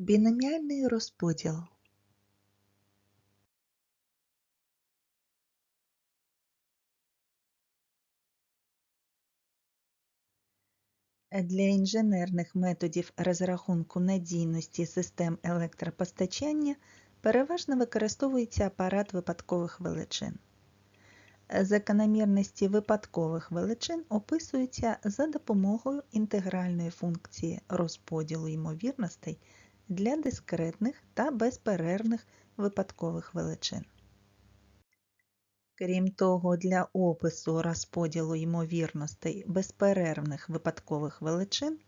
Біноміальний розподіл Для інженерних методів розрахунку надійності систем електропостачання переважно використовується апарат випадкових величин. Закономірності випадкових величин описуються за допомогою інтегральної функції розподілу ймовірностей для дискретних та безперервних випадкових величин. Крім того, для опису розподілу ймовірностей безперервних випадкових величин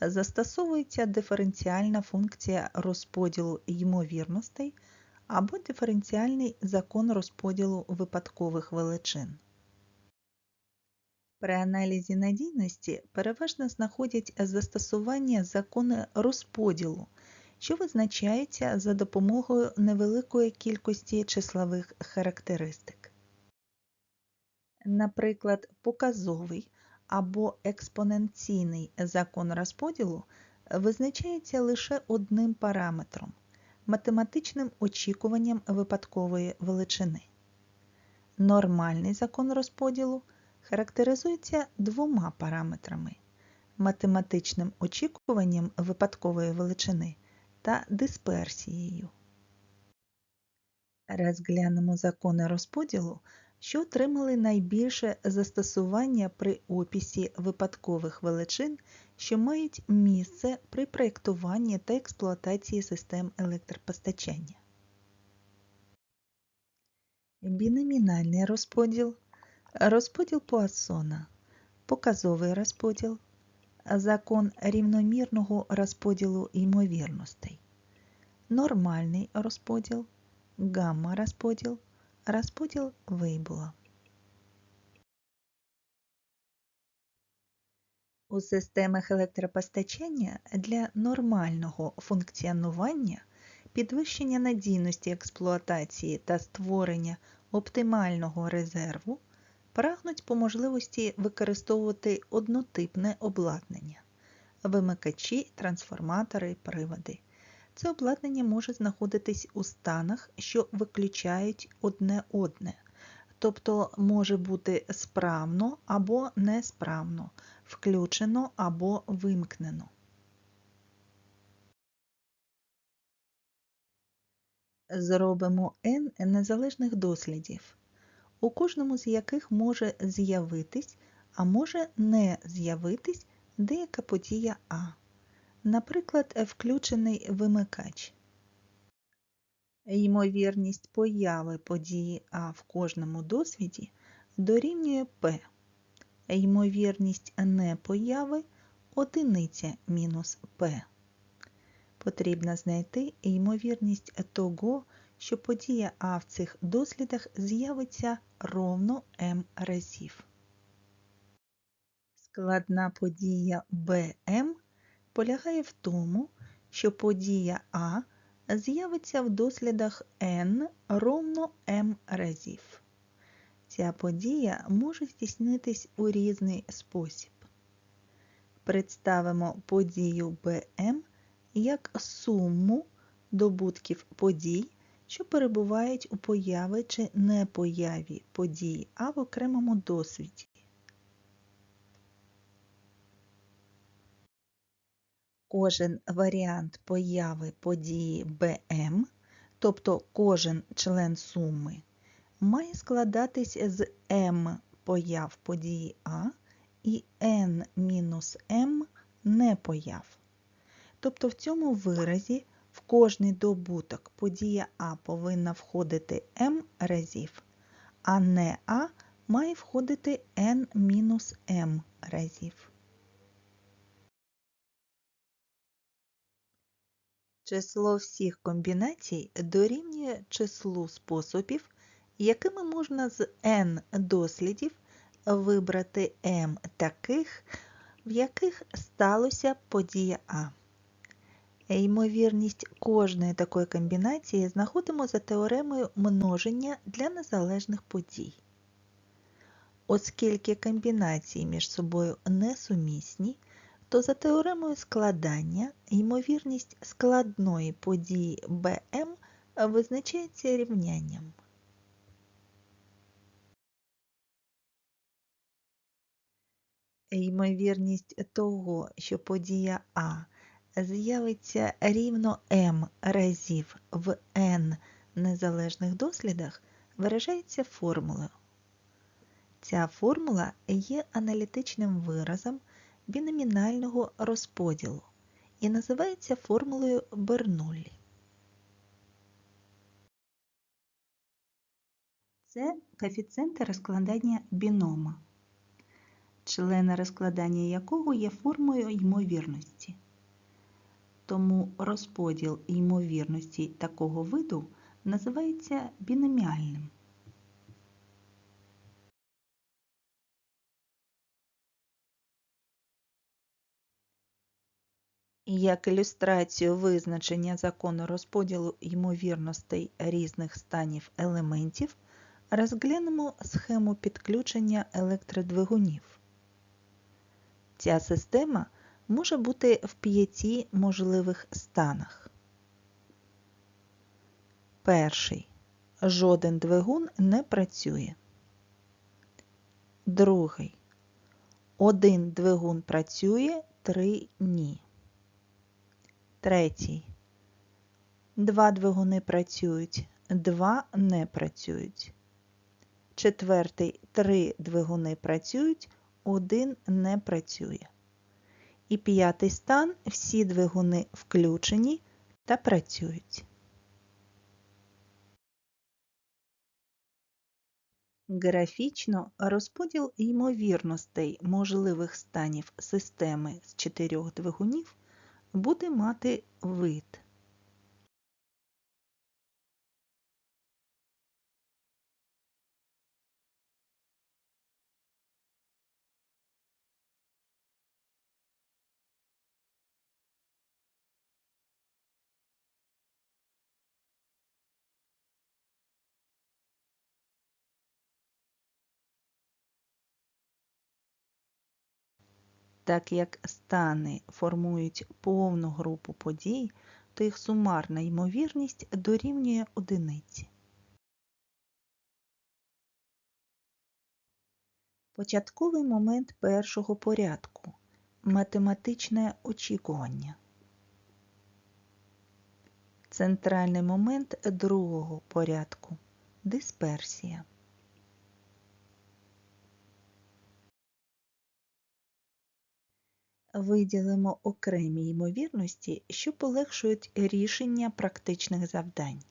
застосовується диференціальна функція розподілу ймовірностей або диференціальний закон розподілу випадкових величин. При аналізі надійності переважно знаходять застосування закону розподілу, що визначається за допомогою невеликої кількості числових характеристик. Наприклад, показовий або експоненційний закон розподілу визначається лише одним параметром математичним очікуванням випадкової величини. Нормальний закон розподілу характеризується двома параметрами математичним очікуванням випадкової величини та дисперсією. Розглянемо закони розподілу, що отримали найбільше застосування при описі випадкових величин, що мають місце при проєктуванні та експлуатації систем електропостачання. Біномінальний розподіл, розподіл Пуассона, показовий розподіл, закон рівномірного розподілу ймовірностей, нормальний розподіл, гамма-розподіл, розподіл Вейбула. У системах електропостачання для нормального функціонування, підвищення надійності експлуатації та створення оптимального резерву прагнуть по можливості використовувати однотипне обладнання вимикачі, трансформатори, приводи. Це обладнання може знаходитись у станах, що виключають одне одне, тобто може бути справно або несправно, включено або вимкнено. Зробимо N незалежних дослідів, у кожному з яких може з'явитись, а може не з'явитись деяка подія А. Наприклад, включений вимикач. Ймовірність появи події А в кожному досвіді дорівнює P. Ймовірність непояви одиниця мінус P. Потрібно знайти ймовірність того, що подія А в цих дослідах з'явиться ровно m разів. Складна подія BM полягає в тому, що подія А з'явиться в дослідах n ровно m разів. Ця подія може здійснитись у різний спосіб. Представимо подію BM як суму добутків подій, що перебувають у появи чи непояві події А в окремому досвіді. Кожен варіант появи події BM, тобто кожен член суми, має складатись з m появ події А і n-m непояв. Тобто в цьому виразі в кожний добуток подія А повинна входити m разів, а не А має входити n-m разів. Число всіх комбінацій дорівнює числу способів, якими можна з n дослідів вибрати m таких, в яких сталося подія А. Ймовірність кожної такої комбінації знаходимо за теоремою множення для незалежних подій. Оскільки комбінації між собою несумісні, то за теоремою складання ймовірність складної події БМ визначається рівнянням. Ймовірність того, що подія А з'явиться рівно m разів в n незалежних дослідах, виражається формулою. Ця формула є аналітичним виразом біномінального розподілу і називається формулою Бернуллі. Це коефіцієнти розкладання бінома, члени розкладання якого є формою ймовірності. Тому розподіл ймовірності такого виду називається біноміальним. Як ілюстрацію визначення закону розподілу ймовірностей різних станів елементів розглянемо схему підключення електродвигунів. Ця система може бути в п'яти можливих станах. Перший. Жоден двигун не працює. Другий. Один двигун працює, три ні. Третій. Два двигуни працюють, два не працюють. Четвертий. Три двигуни працюють, один не працює. І п'ятий стан всі двигуни включені та працюють. Графічно розподіл ймовірностей можливих станів системи з чотирьох двигунів буде мати вид. Так як стани формують повну групу подій, то їх сумарна ймовірність дорівнює одиниці. Початковий момент першого порядку математичне очікування. Центральний момент другого порядку дисперсія. Виділимо окремі ймовірності, що полегшують рішення практичних завдань.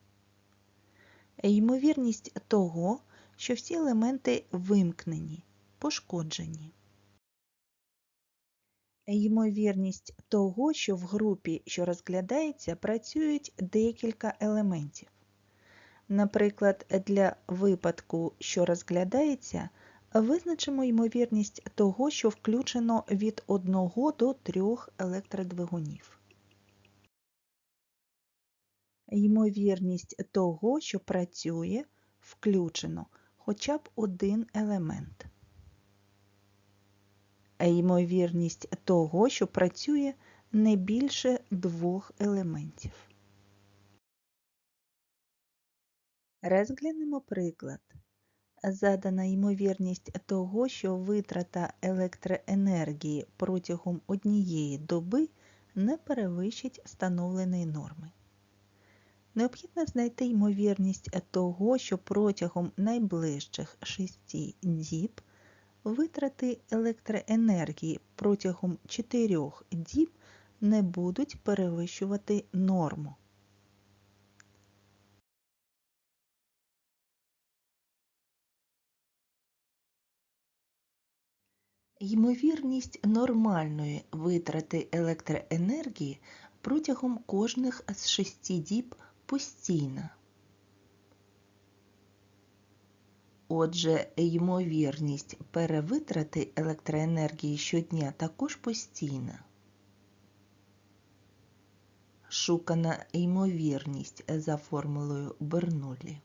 Ймовірність того, що всі елементи вимкнені, пошкоджені. Ймовірність того, що в групі, що розглядається, працюють декілька елементів. Наприклад, для випадку, що розглядається, Визначимо ймовірність того, що включено від 1 до 3 електродвигунів. Ймовірність того, що працює, включено хоча б один елемент. Ймовірність того, що працює не більше двох елементів. Розглянемо приклад задана ймовірність того, що витрата електроенергії протягом однієї доби не перевищить встановленої норми. Необхідно знайти ймовірність того, що протягом найближчих 6 діб витрати електроенергії протягом 4 діб не будуть перевищувати норму. Ймовірність нормальної витрати електроенергії протягом кожних з шести діб постійна. Отже, ймовірність перевитрати електроенергії щодня також постійна. Шукана ймовірність за формулою Бернуллі.